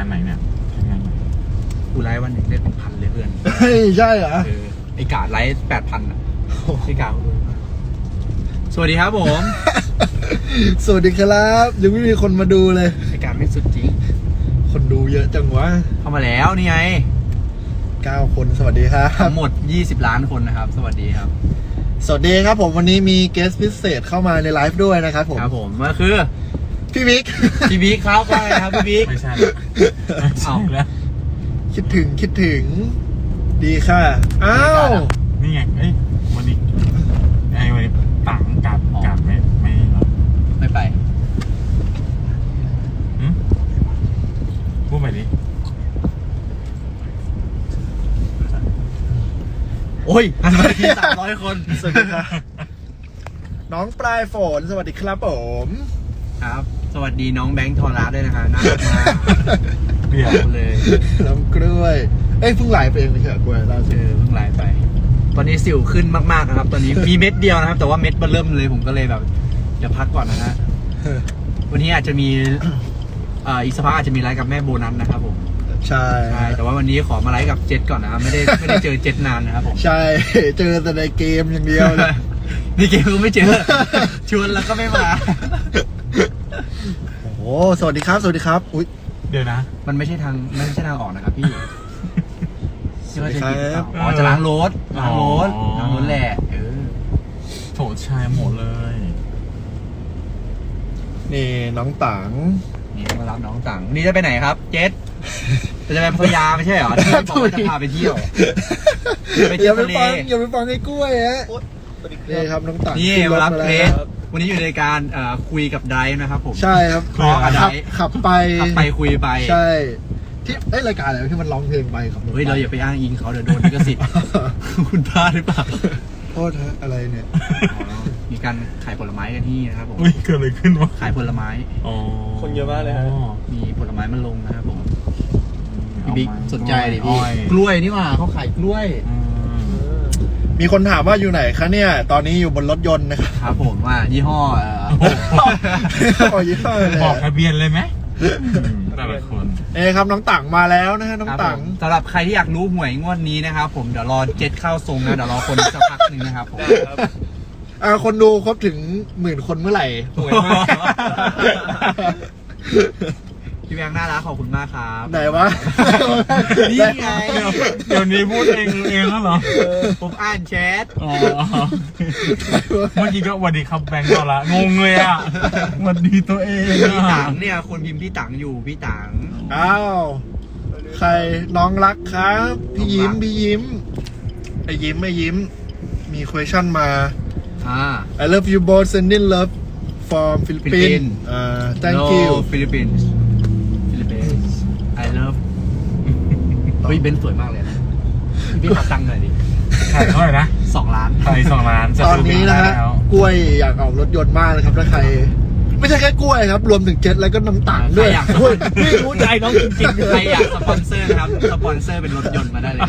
านไหนเนี่ยแคสงานไหนกูไลฟ์วันหนึ่งได้เป็นพันเลยเพื่อนเฮ้ยใช่เหรอ เออไอกาดไลฟ์แปดพันอะไอกาดสวัสดีครับผมสวัสดีครับ ยังไม่มีคนมาดูเลย ไอกาดไม่สุดจริง คนดูเยอะจังวะเข้ามาแล้วนี่ไง9คนสวัสดีครับ ทั้งหมด 20 ล้านคนนะครับ สวัสดีครับ สวัสดีครับผมวันนี้มีเกสพิเศษเข้ามาในไลฟ์ด้วยนะครับผม ครับผมก็คือ พี่บิ๊ก พี่บิ๊กครับว่าไงครับพี่บิ๊กไม่ใช่ละไม่ใช่เอ้าแล้วคิดถึงคิดถึง ดีค่ะ อ้าว นี่ไงเอ้ยวันนี้ไอ้วันนี้ต่างกาดกาดไม่ไม่หรอไม่ไปหึพูดไปดิโอ้ยหันมาทีสามร้อยคน สวัสดีครับ น้องปลายฝน สวัสดีครับผม ครับ สวัสดีน้องแบงค์ทอรัสด้วยนะฮะน่ารักมากเดี๋ยวเอาเลยน้องกล้วย เอ้ยเพิ่งไลฟ์ไปเองไม่ใช่เหรอกล้วยล่าสุเอดอเพิ่งไลฟ์ไป ตอนนี้สิวขึ้นมากๆนะครับ ตอนนี้มีเม็ดเดียวนะครับ แต่ว่าเม็ดมันเริ่มเลยผมก็เลยแบบเดี๋ยวพักก่อนนะฮะวันนี้อาจจะมีเอ่ออีกสักพักอาจจะมีไลฟ์กับแม่โบนัสนะครับผมใช่ใช่แต่ว่าวันนี้ขอมาไลฟ์กับเจ็ดก่อนนะครับไม่ได้ไม่ได้เจอเจ็ดนานนะครับผม ใช่ เจอแต่ในเกมอย่างเดียวเลย นี่เกมก็ไม่เจอ ชวนแล้วก็ไม่มา โอ้โหสวัสดีครับ สวัสดีครับ อุ้ยเดี๋ยวนะ มันไม่ใช่ทางไม่ใช่ทางออกนะครับพี่ที่ว่าจะผิดหรือเปล่าสวัสดีครับอ๋อจะล้างรถล้างรถอ๋อล้างรถแหละเออโถชายหมดเลย นี่น้องตังนี่มารับน้องต่างวันนี่จะไปไหนครับ เจ็ดจะไปพัทยาไม่ใช่เหรอที่บอกว่าจะพาไปเที่ยวไปอเที่ยย่าวไปทะเลฟังอย่าไปฟังไอ้กล้วยฮะ นี่ครับน้องตังนี่ขึ้รมาถรับแล้วเพลสวันนี้อยู่ในการเอ่อคุยกับไดฟ์นะครับผม ใช่ครับคล้อกับไดขับฟ์ขับไปขับไปคุยไป ใช่ที่เอ้ยรายการอะไรวะที่มันร้องเพลงไปครับเฮ้ย เราอย่าไปอ้างอิงเขาเดี๋ยวโดนลิขสิทธิ์ คุณพลาดหรือเปล่า โทษฮะอะไรเนี่ย มีการขายผลไม้กันที่นะครับผม อุ้ยเกิดอะไรขึ้นวะขายผลไม้ อ๋อคนเยอะมากเลยฮะ มีผลไม้มันลงนะครับผมเอาพี่บิ๊กมาสนใจดิพี่อ้อยกล้วยนี่หว่าเขาขายกล้วย อืม มีคนถามว่าอยู่ไหนคะเนี่ย ตอนนี้อยู่บนรถยนต์นะครับครับผมว่ายี่ห้อเอ่อ โอ้ยเท่าเลยบอกทะเบียนเลยไหมอืมแต่ละคน เอ้ครับน้องตังมาแล้วนะฮะน้องครับตัผงมสำหรับใครที่อยากรู้หวยงวดนี้นะครับผมเดี๋ยวรอเจ็ดเข้าทรงนะเดี๋ยวรอคนสักพักหนึ่งนะครับผมได้ครับอ่าคนดูครบถึงหมื่นคนเมื่อไหร่ สวยมากพี่ แบงค์น่ารักขอบคุณมากครับไหนวะ นี่ไง เดี๋ยวนี้พูดเองเองแล้วเหรอ ผมอ่านแชทอ๋อ เมื่อกี้ก็หวันดีครับแบงค์ต่อละงงเลยอะหวันดีตัวเองพี่อะตังเนี่ยคนพิมพ์พี่ตังอยู่พี่ตัง อ้าว ใครน้องรักครับ พี่ยิ้ม พี่ยิ้มไอยิ้มไอยิ้ม มี question มา อ่า I love you both sending love from Philippines Philippines อ่า thank you Philippines I love เฮ้ยเบนซ์สวยมากเลยนะพี่ขอตังค์หน่อยดิขายเท่าไหร่นะสองล้าน ขายสองล้านตอนนี้นะฮะแล้วกล้วยอยากออกรถยนต์มากเลยครับถ้าใคร ไม่ใช่แค่กล้วยครับ รวมถึงเจ็ตแล้วก็น้ำตังด้วยใครอยากเฮ้ยพี่รู้ใจน้องจริงๆใครอยากสปอนเซอร์นะครับ สปอนเซอร์เป็นรถยนต์มาได้เลย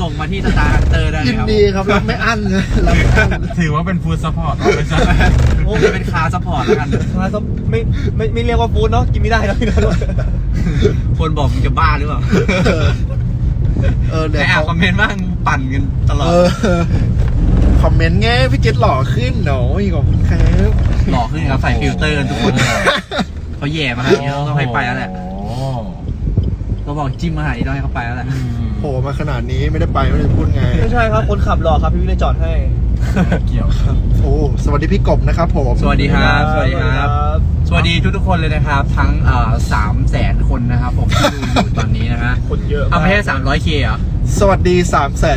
ส่งมาที่สตาร์เตอร์ได้เลยิยนครับดีครับรับไม่อั้นนะรับไม่อั้นถือว่าเป็นฟู้ดซัพพอร์ตไม่ใช่โอ้จะเป็นคาร์สปอร์ตแล้วกัน มาก็ไม่ไม่ไม่เรียกว่าฟู้ดเนาะกินไม่ได้แล้วพี่นะคนบอกมึงจะบ้าหรือเปล่าเออเออเดี๋ยวไออ่านเขาคอมเมนต์บ้างปั่นกันตลอด เออคอมเมนต์ไงพี่เจ็ตหล่อขึ้นหน่อยขอบคุณครับหล่อขึ้นครับใส่ฟิลเตอร์กันทุกคนเขาแย่มาขนาดนี้เราต้องให้ไปแล้วแหละ โอ้ก็บอกจิ้มมาหานี้ต้องให้เขาไปแล้วแหละ อืม โผล่มาขนาดนี้ไม่ได้ไปไม่ได้พูดไง ไม่ใช่ครับ คนขับหล่อครับพี่วิเลยจอดให้ เกี่ยวครับ โอ้สวัสดีพี่กบนะครับผม สวัสดีครับ สวัสดีครับ สวัสดีทุกๆคนเลยนะครับ ทั้งเอ่อสามแสนคนนะครับผมที่ดูอยู่ตอนนี้นะฮะคนเยอะเอามากไม่ใช่สามร้อยเคเหรอ สวัสดี3 9 2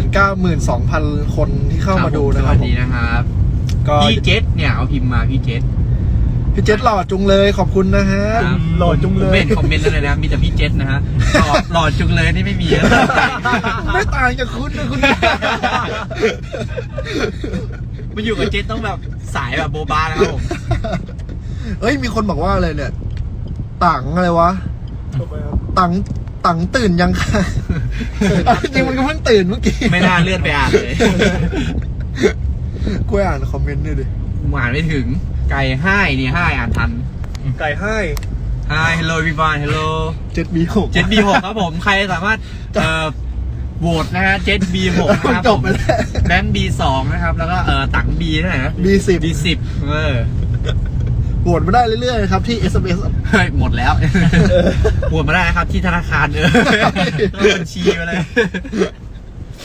0 0 0คนที่เข้ามาดูนะคสรับวัสผดีมนะครับก็พี่เจษเนี่ยเอาพิมพ์มาพี่เจษ พี่เจ็ตหล่อจุงเลยขอบคุณนะฮะ ครับหล่อจุงเลผมยไม่เห็นคอมเมนต์นั่นเลยนะครับมีแต่พี่เจษนะฮะหล่อหล่อจุงเลยนี่ไม่มีนะไม่ต่างจากคุณนะคุณมาอยู่กับเจษต้องแบบสายแบบโบบานะครับผมเอ้ยมีคนบอกว่าอะไรเนี่ยตังอะไรวะทำไมครับตังตังตื่นยังค่ะจริงๆมันก็เพิ่งตื่นเมื่อกี้ไม่น่าเลื่อนไปอ่านเลยกูอ่านคอมเมนต์ด้วยดิอ่านไม่ถึง ไก่ให้นี่ให้อ่านทันไก่ให้ Hi hello everyone hello เจ็ดบีหกเจ็ด B หกครับผม ใครสามารถเอ่อโหวตนะฮะเจ็ด B หกนะครับจผบมไปแล้ว แบงค์ B สองนะครับ แล้วก็เอ่อตัง B เท่าไหร่นะบีสิบ B สิบเออ โหวตมาได้เรื่อยๆนะครับ ที่ SMS เฮ้ย หมดแล้วโหวตมาได้นะครับที่ธนาคารเออเอาบัญชีมาเลย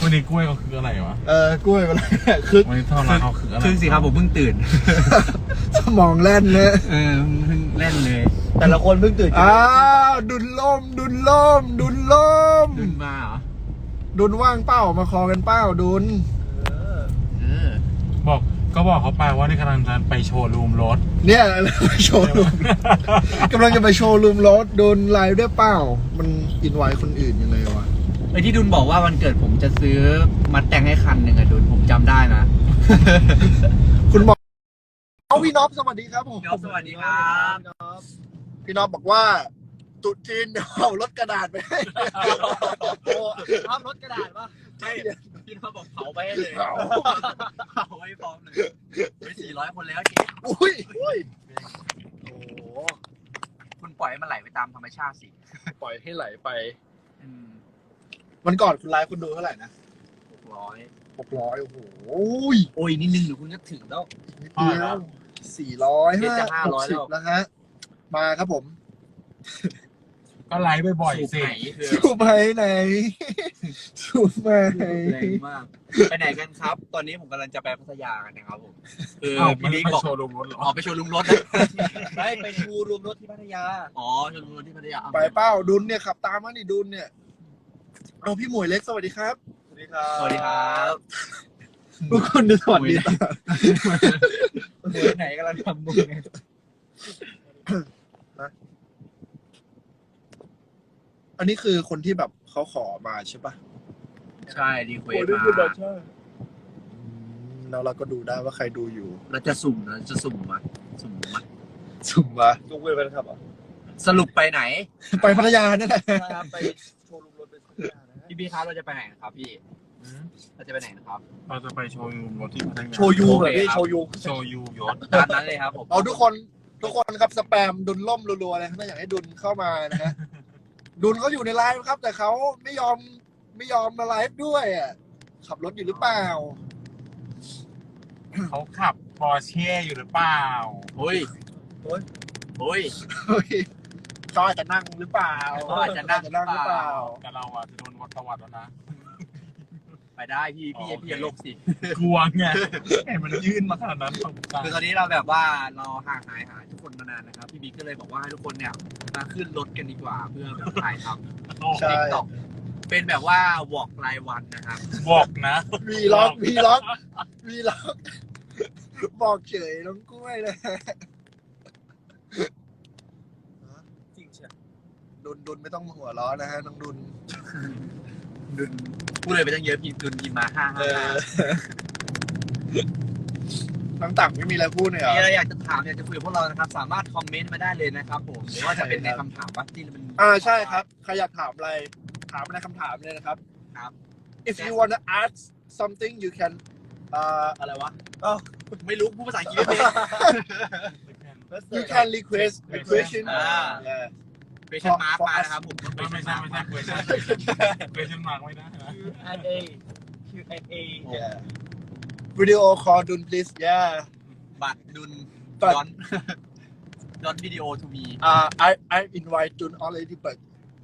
วันนี้กล้วยเขาคืออะไรวะเออกล้วยมาแล้วคึก วันนี้เท่าไรเขาคืออะไร คือสิครับผมเพิ่งตื่นส มองแล่นเนอะเออเพิ่งเล่นเลย แต่ละคนเพิ่งตื่นอ้าวดุนล่ม ดุนล่ม ดุนล่มตื่นมาเหรอ ดุนว่างเป้ามาคอกันเป้าดุนเออเออ บอกก็บอกเขาไปว่านี่กำลังจะไปโชว์รูมรถ เนี่ยไปโชว์รูมกำลังจะไปโชว์รูมรถโดนไลน์ด้วยเป้ามันอินไว้คนอื่นยังไงวะไอ้ที่ดุลบอกว่าวันเกิดผมจะซื้อมัดแต่งให้คันหนึ่งอะดุลผมจำได้นะคุณบอก เอาพี่น็อปสวัสดีครับผมพี่น็อปสวัสดีครับ พี่น็อปบอกว่าตุ๊จีนเดี๋ยวเอารถกระดาษไปให้โอ้ภาพรถกระดาษป่ะใช่พี่น็อปบอกเผาไปให้เลยเผาเผาไว้พร้อมเลยไปสี่ร้อยคนแล้วจริงอุ้ยอุ้ยโอ้โหคุณปล่อยให้มันไหลไปตามธรรมชาติสิปล่อยให้ไหลไป อืมวันก่อนคุณไลฟ์คุณดูเท่าไหร่นะหกร้อย หกร้อยโอ้โหอุ้ยโอ้ยนิดนึงเดี๋ยวคุณก็ถึงแล้ว นิดเดียวสี่ร้อยเดี๋ยวจะห้าหกสิบ500แล้วฮะ มาครับผมก็ไลฟ์บ่อยๆสิสูบไหนคือสูบไปไหน สูบไปแรงมากไปไหนกันครับ ตอนนี้ผมกำลังจะไปพัทยากันนะครับผมคือเอ้าพี่ไม่บิ๊กไปบอกโชว์รูมรถเหรอ ออกไปโชว์ลุมรถนะไม่ไปดูรวมรถที่พัทยา อ๋อโชว์ลุมรถที่พัทยาไปเป้าดุนเนี่ยขับตามมานี่ดุนเนี่ยเอาพี่หมวยเล็กสวัสดีครับสวัส ดีครับสวัสดีครับทุกคนดูสวัสดีตามหวยไหนกำลังทำบุญไงอันนี้คือคนที่แบบเขาขอมาใช่ปะใช่ดีเควโอ้สยนี่มาคือแบบใช่อืมแล้วเราก็ดูได้ว่าใครดูอยู่แล้วจะสุ่มนะจะสุ่มมาสุ่มมาสุ่มมาลุงเวรเป็นครับอะสรุปไปไหน ไปพัทยาเนี่ยแหละใช่ครับไป ทยานะพี่บีครับเราจะไปไหนนะครับพี่อืมเราจะไปไหนนะครับ เราจะไปโชว์รูมรถที่พัทยาโชว์ยูโอเหรเคอพี่ครับโชว์ยูโชว์ยูยศตามนั้นเลยครับผมเอาทุกคนทุกคนครับสแปมดุนล่มรัวๆเลยถ้าอยากให้ดุนเข้ามานะฮะดุนเขาอยู่ในไลฟ์ครับ แต่เขาไม่ยอมไม่ยอมมาไลฟ์ด้วยอะขับรถอยู่หรือเปล่าเขาขับปอร์เช่อยู่หรือเปล่า โอ้ยโอ้ยโอ้ย เฮ้ยเขาอาจจะนั่งหรือเปล่าเขาอาจจะนั่งหรือเปล่า แต่เราอะจะโดนวัดประวัติแล้วนะ ไปได้พี่พี่อ๋อโอเคพี่อย่าลบสิกลัวไงเห็นมันยื่นมาขนาดนั้นตกใจคือตอนนี้เราแบบว่าเราห่างหายหาทุกคนมานานนะครับ พี่บิ๊กก็เลยบอกว่าให้ทุกคนเนี่ยมาขึ้นรถกันดีกว่าเพื่อแบบถ่ายทำโอ้ใช่ ติ๊กต็อกเป็นแบบว่าวอล์กรายวันนะครับบอกนะวีล็อกวีล็อกวีล็อก บอกเฉยน้องกล้วยเลย จริงใช่ ดุนดุนไม่ต้องหัวเร้อนนะฮะน้องดุนดุนพูดเลยไปตั้งเยอะพี่ดุนกินมาห้าเอห้าอน้องต่างไม่มีอะไรพูดเลยเหรอ มีอะไรอยากจะถามอยากจะคุยกับพวกเรานะครับ สามารถคอมเมนต์มาได้เลยนะครับผมหรือว่าจะเป็นในคำถามว่าที่มัน อ่าใช่ครับใครอยากถามอะไรถามในคำถามเลยนะครับ ครับ if you wanna ask something you can อ่าอะไรวะ ไม่รู้พูดภาษาอังกฤษไม่เป็น you can request a question อ่า Yeah. เ u e s t i o n mark มานะครับผมไม่ไม่ใช่ไม่ใช่เวอร์ชันเวอร์ชันมาร์กไม่ได้นะ Q&A Q&A Yeah. video call ดุน please yeah บัตรดุนบัตรดอนดอนวิดีโอทูมี uh I I invite ดุน already but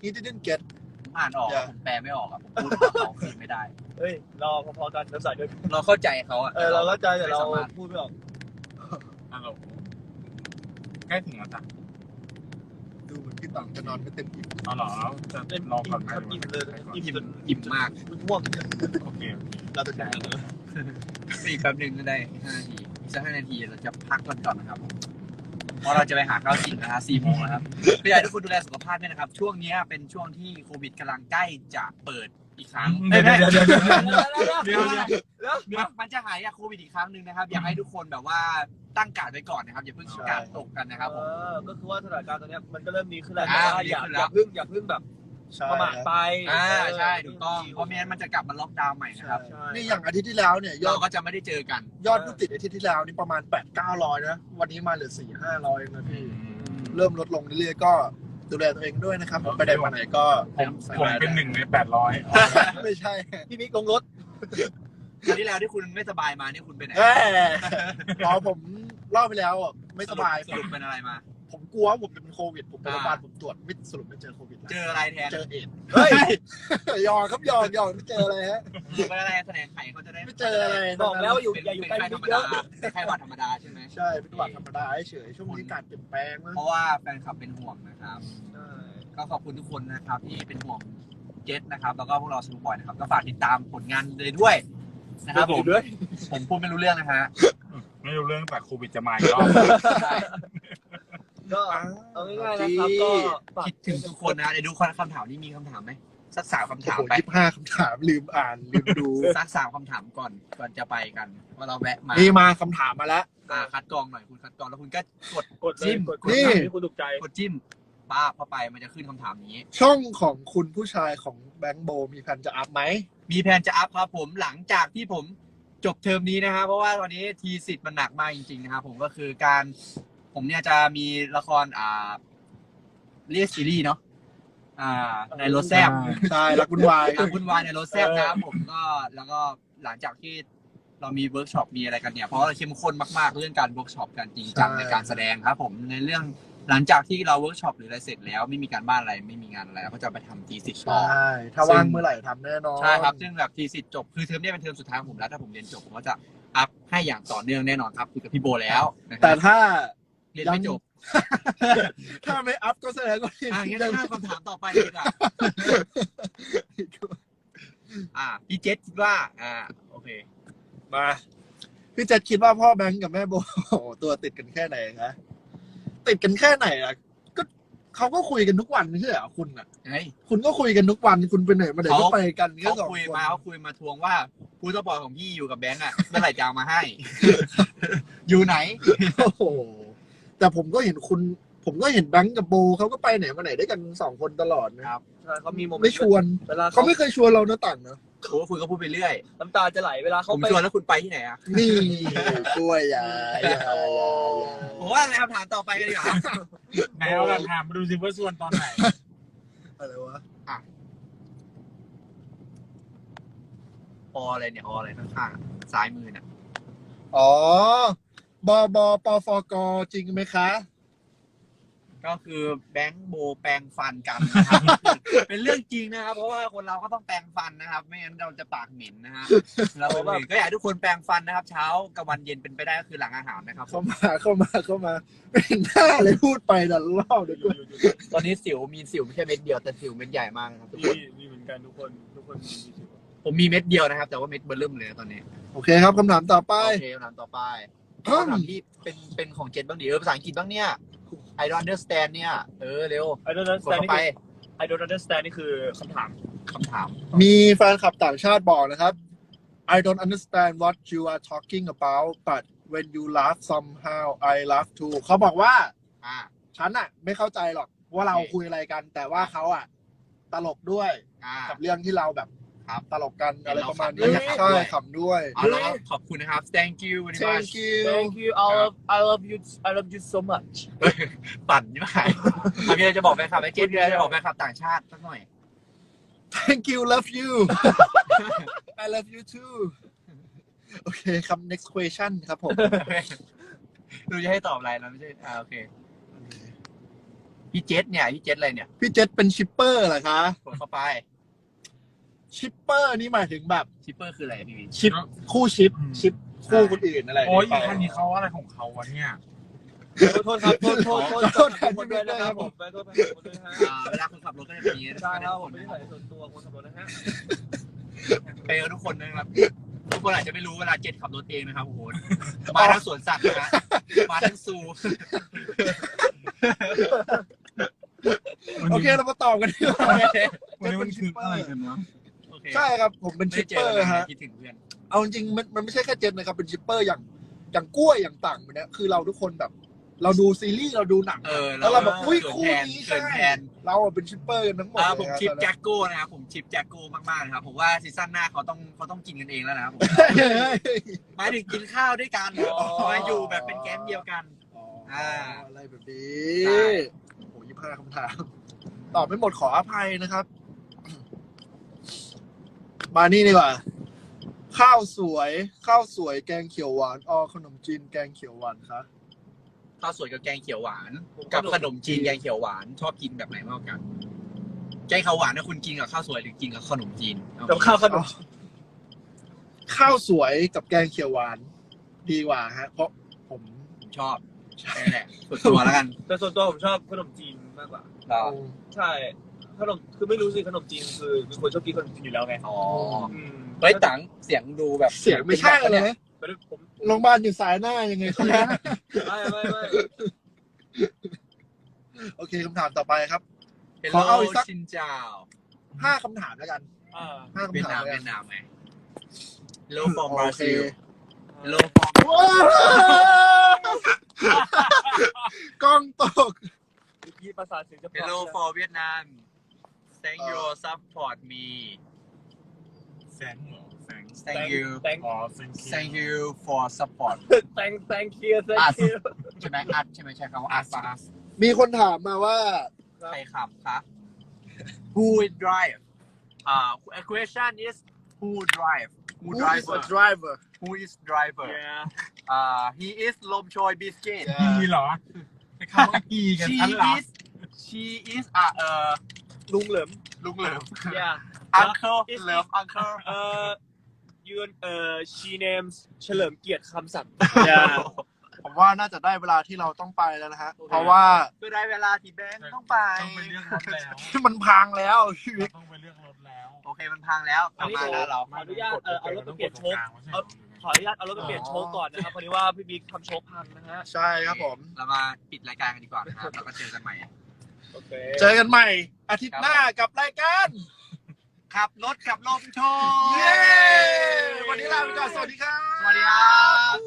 he didn't get ผมอ่านออก Yeah. ผมแปลไม่ออกอะผมพูดกับเขาคือไม่ได้ เฮ้ยรอพอๆกันน้ำใสด้วยเราเข้าใจเขาอะเออเราเข้าใจแต่เราไม่สมถพูดไม่ออกฮัลโหลใกล้ถึงแล้วจ้ะ ดูเหมือนพี่ต่องจะนอนไม่เต็มอิ่มเอาเหรอจะเป็นรอก่อนไหมอิ่มเลยอิ่มอิ่มจนอิ่มมากง่วงโอเคโอเคเราจะแข่งอีกแป๊บหนึ่งก็ได้ห้านาทีอีกสักห้านาทีเราจะพักก่อนก่อนนะครับผมเพราะเราจะไปหาข้าวกินนะฮะสี่โมงแล้วครับก็อยากให้ทุกคนดูแลสุขภาพด้วยนะครับ ช่วงเนี้ยเป็นช่วงที่โควิดกำลังใกล้จะเปิด อีกครั้งเดี๋ยวเดี๋ยวเดี๋ยวเดี๋ยวเดี๋ยวเดี๋เดี๋ยยววเดี๋ยวมันจะหายจากโควิดอีกครั้งหนึ่งนะครับ อยากให้ทุกคนแบบว่าตั้งการดไว้ก่อนนะครับ อย่าเพิ่งกาดตกกันนะครับผมเออก็คือว่าสถานการณ์ตอนเนี้ยมันก็เริ่มดีขึ้นแล้วอ่าแต่ว่าอย่าดีขึ้นแล้วอย่าเพึ่งอย่าเพึ่งแบบใช่ประมาทไปอ่าเใช่ถูกต้องเพราะไม่งั้นมันจะกลับมาล็อกดาวน์ใหม่นะครับใช่นี่อย่างอาทิตย์ที่แล้วเนี่ยยอเราดก็จะไม่ได้เจอกัน ยอดผู้ติดอาทิตย์ที่แล้วนี่ประมาณ8 9 0 0นะวันนี้มาเหลือ4 5 0 0นะพี่เริ่มลดลงเรื่อยๆก็ ดูแลตัวเองด้วยนะครับผมไปไหนมาไหนก็ผมผมเป็นหนึ่งในแปดร้อยไม่ใช่พี่มิกลงรถคราวที่แล้วที่คุณไม่สบายมาเนี่ยคุณไปไหนแหมพอผมเล่าไปแล้วอะไม่สบาย สรุปเป็นอะไรมา ผมกลัวว่าผมจะเป็นโควิด ผมไปโรงพยาบาลอ่าผมตรวจไม่สรุปไม่เจอโควิดนะเจออะไรแทนเจอเอดส์เฮ้ยหยอกครับหยอกหยอกไม่เจออะไรฮะเป็นอะไรแสดงไข่เขาจะได้ไม่เจออะไรบอกแล้วว่าอยู่เป็นอย่าอยู่เป็นใกล้ไข้ธรมิรกมเยดาอะเป็นไข้หวัดธรรมดาใช่ไหมใช่เป็นหวัดธรรมดาเฉยๆช่วงนี้อากาศเปลี่ยนแปลงนะเพราะว่าแฟนคลับเป็นห่วงนะครับก็ขอบคุณทุกคนนะครับที่เป็นห่วงเจษนะครับแล้วก็พวกเราสนุกบ่อยนะครับก็ฝากติดตามผลงานเลยด้วยนะครับผมด้วยผมพูดไม่รู้เรื่องนะฮะไม่รู้เรื่องแต่โควิดจะมาอีกรอบใช่ ก็เอาง่ายๆนะครับก็ฝากคิดถึงทุกคนนะเดี๋ยวดูคำถามนี้มีคำถามไหมสักสามคำโอ้ถามโหไปยี่สิบห้าคำถามลืมอ่านลืมดูสักสามคำถามก่อนก่อนจะไปกันว่าเราแวะมานี่มาคำถามมาแล้วอ่าคัดกรองหน่อยคุณคัดกรองแล้วคุณก็กดกดเลยจิ้มกดนี่กดที่คุณถูกใจกดจิ้มป้าบเข้าไปมันจะขึ้นคำถามนี้ ช่องของคุณผู้ชายของแบงค์โบมีแผนจะอัพไหมมีแผนจะอัพครับผมหลังจากที่ผมจบเทอมนี้นะครับเพราะว่าตอนนี้ทีสิทธิ์มันหนักมากจริงๆนะครับผมก็คือการ ผมเนี่ยจะมีละครอ่าเรียกซีรีส์เนาะอ่า ในรถแซบใช่รักวุ่นวายทางคุณวายในรถแซบนะครับผมก็แล้วก็หลังจากที่เรามีเวิร์กช็อปมีอะไรกันเนี่ยเพราะเราเข้มข้นมากๆเรื่องการเวิร์กช็อปกันจริงจังในการแสดงครับ ผมในเรื่องหลังจากที่เราเวิร์กช็อปหรืออะไรเสร็จแล้ว ไม่มีการบ้านอะไรไม่มีงานอะไรเราก็จะไปทำทีสิทธิ์ต่อใช่ถ้าว่างเมื่อไหร่ทำแน่นอนใช่ครับซึ่งแบบทีสิทธิ์จบคือเทอมเนี้ยเป็นเทอมสุดท้ายของผมแล้วถ้าผมเรียนจบผมก็จะอัพให้อย่างต่อเนื่องแน่นอนครับคุยกับพี่โบแล้วนะคแต่รับถ้า เรียนไม่จบ ถ้าไม่อัพก็แสดงว่าอะงั้นข้ามคำถามต่อไปดีกว่าอ่า พี่เจษคิดว่า อ่า โอเค มา พี่เจษคิดว่าพ่อแบงค์กับแม่โบโอ้โหตัวติดกันแค่ไหนคะติดกันแค่ไหนอะก็เขาก็คุยกันทุกวันไม่ใช่เหรอคุณอะเฮ้ยคุณก็คุยกันทุกวันคุณไปไหนมาไหนก็เขาไปกันแค่เขาสองคุยคนมาเขาคุยมาทวงว่าผู้สปอร์ตของพี่อยู่กับแบงค์อะเมื่อไหร่จะเอามาให้ อยู่ไหน โอ้โห แต่ผมก็เห็นคุณ ผมก็เห็นแบงค์กับโบเขาก็ไปไหนมาไหนด้วยกันสองคนตลอดนะ ครับใช่เขามีโมเมนต์ไม่ชวน เวลาเขาไม่เคยชวนเรานะต่างนะโอ้คุณก็พูดไปเรื่อยน้ำตาจะไหลเวลาผเขามไป ชวนแล้วคุณไปที่ไหนอะนี่กล้วยอยาอยาอยาผมว่าในคำถามต่อไปกันดีกว่า ไหนเอาหลักฐานมาดูสิว่าส่วนตอนไหน อะไรวะออะไรเนี่ยออะไรข้างๆอะซ้ายมือน่ะ อ๋อ บอบอปฟกจริงไหมคะ ก็คือแบงค์โบแปรงฟันกันนะครับ เป็นเรื่องจริงนะครับ เพราะว่าคนเราก็ต้องแปรงฟันนะครับ ไม่งั้นเราจะปากเหม็นนะฮะเราก็อยากให้ทุกคนแปรงฟันนะครับ เช้ากับวันเย็นเป็นไปได้ก็คือหลังอาหารนะครับเข้ามาเข้ามาเข้ามาไม่เห็นหน้าเลยพูดไปแต่รอบเดี๋ยวกูตอนนี้สิวมีสิวไม่ใช่เม็ดเดียวแต่สิวเม็ดใหญ่มากนะครับทุกคน มีมีเหมือนกันทุกคนทุกคนมีสิวผมมีเม็ดเดียวนะครับ แต่ว่าเม็ดเบอร์เริ่มเลยนะตอนนี้โอเคครับคำถามต่อไป โอเคคำถามต่อไป คำถามที่เป็นเป็นของเจนบ้างดิเออภาษาอังกฤษบ้างเนี่ย I don't understand เนี่ย เออเร็วไอ don't กด understand เข้านี่ไป คือ I don't understand นี่คือคำถาม คำถาม มีแฟนคลับต่างชาติบอกนะครับ I don't understand what you are talking about but when you laugh somehow I laugh too เขาบอกว่า อ่า ฉันอะไม่เข้าใจหรอกว่าเราโอเคคุยอะไรกัน แต่ว่าเขาอะตลกด้วยอ่า กับเรื่องที่เราแบบ ครับ ตลกกันเห็นอะไรเราประมาณขำด้วนี้ยใช่ด้วยขำด้วย เอาละครับขอบคุณนะครับ thank you very much Thank you Thank you I love I love you I love you so much ปั่นใช่ไหมเอามีอะไรจะบอกแฟนคลับไอ้เจนมีอะไรจะบอกแฟนคลับต่างชาติสักหน่อย Thank you love you I love you too โอเคคำ next question ครับผมดูจะให้ตอบอะไรนะไม่ใช่อ่าโอเคพี่เจษเนี่ยพี่เจษอะไรเนี่ย พี่เจษเป็นชิปเปอร์เหรอคะกดเข้าไป ชิปเปอร์นี่หมายถึงแบบชิปเปอร์คืออะไรพี่วี ชิปคู่ชิป อืม ชิปคู่คนอื่นอะไรโอ้ยไปคันนี้เขาอะไรของเขาวะเนี่ยขอโทษครับโทษโทษโทษขอโทษแทนขอโทษพี่ด้วยด้วยนะคครัรับบผผมมไปโทษแทนผมด้วยนะฮะอ่าเวลาคุณขับรถก็จะเป็นอย่างนี้ใช่ครับผมทุไม่กได้คนใส่ส่วนตัวคนขับรถนะฮะไปกับทุกคนนะครับ ทุกคนอาจจะไม่รู้เวลาเจ็ดขับรถเองนะครับโอ้โหมาทั้งสวนสัตว์นะฮะมาทั้งซูโอเคเรามาต่อกันดีกว่าวันนี้มันคืออะไรกันวะโอเค ใช่ครับผมเป็นไม่ชิปเจเปออร์กันนะฮะคิดถึงเพื่อนเอาจริงๆมันมันไม่ใช่แค่เจนนะครับเป็นชิปเปอร์อย่างอย่างกล้วยอย่างต่างเนี่ยคือเราทุกคนแบบ เราดูซีรีส์เราดูหนังเออแล้วเราแบบอุ้ยเกิดคู่แทนนี้เกิใช่ดแทนเราอะเป็นชิปเปอร์กันทั้งหมดอ่าเลยผมนะชิปตอนแจ็นั้นคโก้นะครับผมชิปแจ็คโก้มากๆนะครับผมว่าซีซั่นหน้าเขาต้องเขาต้องกินกันเองแล้วนะครับผมเฮ้ยหมายถึงกินข้าวด้วยกันอ๋อมาอยู่แบบเป็นแก๊งเดียวกันอ๋อออ่าอะไรแบบนี้ใช่โอ้โหยี่ห้าคำถามตอบไม่หมดขออภัยนะครับ มานี่ดีกว่า ข้าวสวย ข้าวสวยแกงเขียวหวานออขนมจีนแกงเขียวหวานคะข้าวสวยกับแกงเขียวหวาน กับขนมจีนแกงเขียวหวาน ชอบกินแบบไหนมากกว่ากัน แกงเขียวหวานนะคุณกินกับข้าวสวยหรือกินกับขนมจีนเอกับข้าวขนมข้าวสวยกับแกงเขียวหวาน ดีกว่าฮะ เพราะผมผมชอบนี่แหละส่วนตัวแล้วกันแต่ส่วนตัวผมชอบขนมจีนมากกว่าใช่ ขนมคือไม่รู้สิขนมจีนคือเป็นคนชอบกินขนมจีนอยู่แล้วไงอ๋ออืมเฮ้ยตังเสียงดูแบบเสียงไม่ใช่เลยนะไม่ได้ผมโรงพยาบาลอยู่สายหน้ายังไงครับไม่ไม่ไม่โอเคคำถามต่อไปครับ เป็นขอโลเอาอีกสัก ชินเจ้าห้าคำถามแล้วกันอ่าห้าเวียคำดถามนามแล้วกัเวีนยดนามไงโลฟอร์มบราโอเคซิลโลฟอร์มว้าวกล้องตกยี่ภาษาเสียงจะเฮลโลฟอร์เวียดนาม thank you support me แสงเหรอแสง thank you แตงอ๋อแสง thank you for support แตงแตงเคียแตงเคียใช่ไหมอัดใช่ไหมใช่คำว่าอัดปะมีคนถามมาว่า ใครขับครับ who is drive อ่า question is who drive who Who is driver a driver who is driver อ่า he is ลมโชย biscuit กีเหรอไปคำว่ากีกัน she ทันเหรอ is she is อะเอ่อ ลุงเหลิม ลุงเหลิม yeah uncle เหลิม uncle เอ่อยืนเอ่อ she names เฉลิมเกียรติคำศักดิ์ yeah ผมว่าน่าจะได้เวลาที่เราต้องไปแล้วนะฮะโอเคเพราะว่าคือได้เวลาที่แบงค์ต้องไป ต้องไปเลือกรถแล้วมันพังแล้วชีวิต ต้องไปเลือกรถแล้วโอเคมันพังแล้วอันนี้ประมาณนั้นเรา ขออนุญาตเอ่อเอารถไปเปลี่ยนโชคเอาขออนุญาตเอารถไปเปลี่ยนโชคก่อนนะครับเพราะว่าพี่บิ๊กทำโชคพังนะฮะ ใช่ครับผม เรามาปิดรายการกันดีกว่านะครับแล้วก็เจอกันใหม่ โอเค เจอกันใหม่ อาทิตย์หน้ากับรายการขับรถขับลมโชว์เย้วันนี้ลาไปก่อนสวัสดีครับ สวัสดีครับ